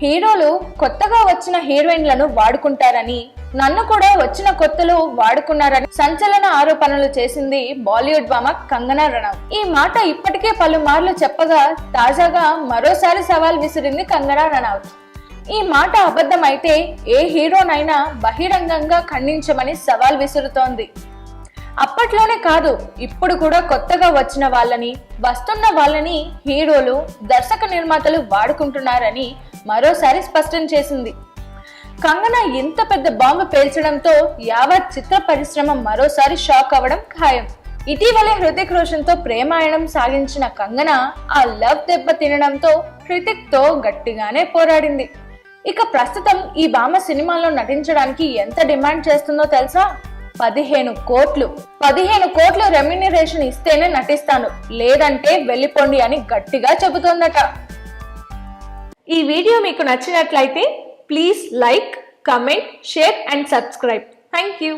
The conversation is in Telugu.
హీరోలు కొత్తగా వచ్చిన హీరోయిన్లను వాడుకుంటారని నన్ను కూడా వచ్చిన కొత్తలు వాడుకున్నారని సంచలన ఆరోపణలు చేసింది బాలీవుడ్ భామ కంగనా రనౌత్. ఈ మాట ఇప్పటికే పలుమార్లు చెప్పగా తాజాగా మరోసారి సవాల్ విసిరింది కంగనా రనౌత్. ఈ మాట అబద్ధమైతే ఏ హీరోనైనా బహిరంగంగా ఖండించమని సవాల్ విసురుతోంది. అప్పట్లోనే కాదు ఇప్పుడు కూడా కొత్తగా వచ్చిన వాళ్ళని వస్తున్న వాళ్ళని హీరోలు దర్శక నిర్మాతలు వాడుకుంటున్నారని మరోసారి స్పష్టం చేసింది. కంగన ఇంత పెద్ద బాంబు పేల్చడంతో యావత్ చిత్ర పరిశ్రమ మరోసారి షాక్ అవ్వడం ఖాయం. ఇటీవలే హృతిక్ రోషన్తో ప్రేమాయణం సాగించిన కంగన ఆ లవ్ దెబ్బ తినడంతో హృతిక్తో గట్టిగానే పోరాడింది. ఇక ప్రస్తుతం ఈ భామ సినిమాలో నటించడానికి ఎంత డిమాండ్ చేస్తుందో తెలుసా? పదిహేను కోట్లు. పదిహేను కోట్ల రెమ్యునరేషన్ ఇస్తేనే నటిస్తాను. లేదంటే వెళ్ళిపోండి అని గట్టిగా చెబుతోందట. ఈ వీడియో మీకు నచ్చినట్లయితే please like comment share and subscribe thank you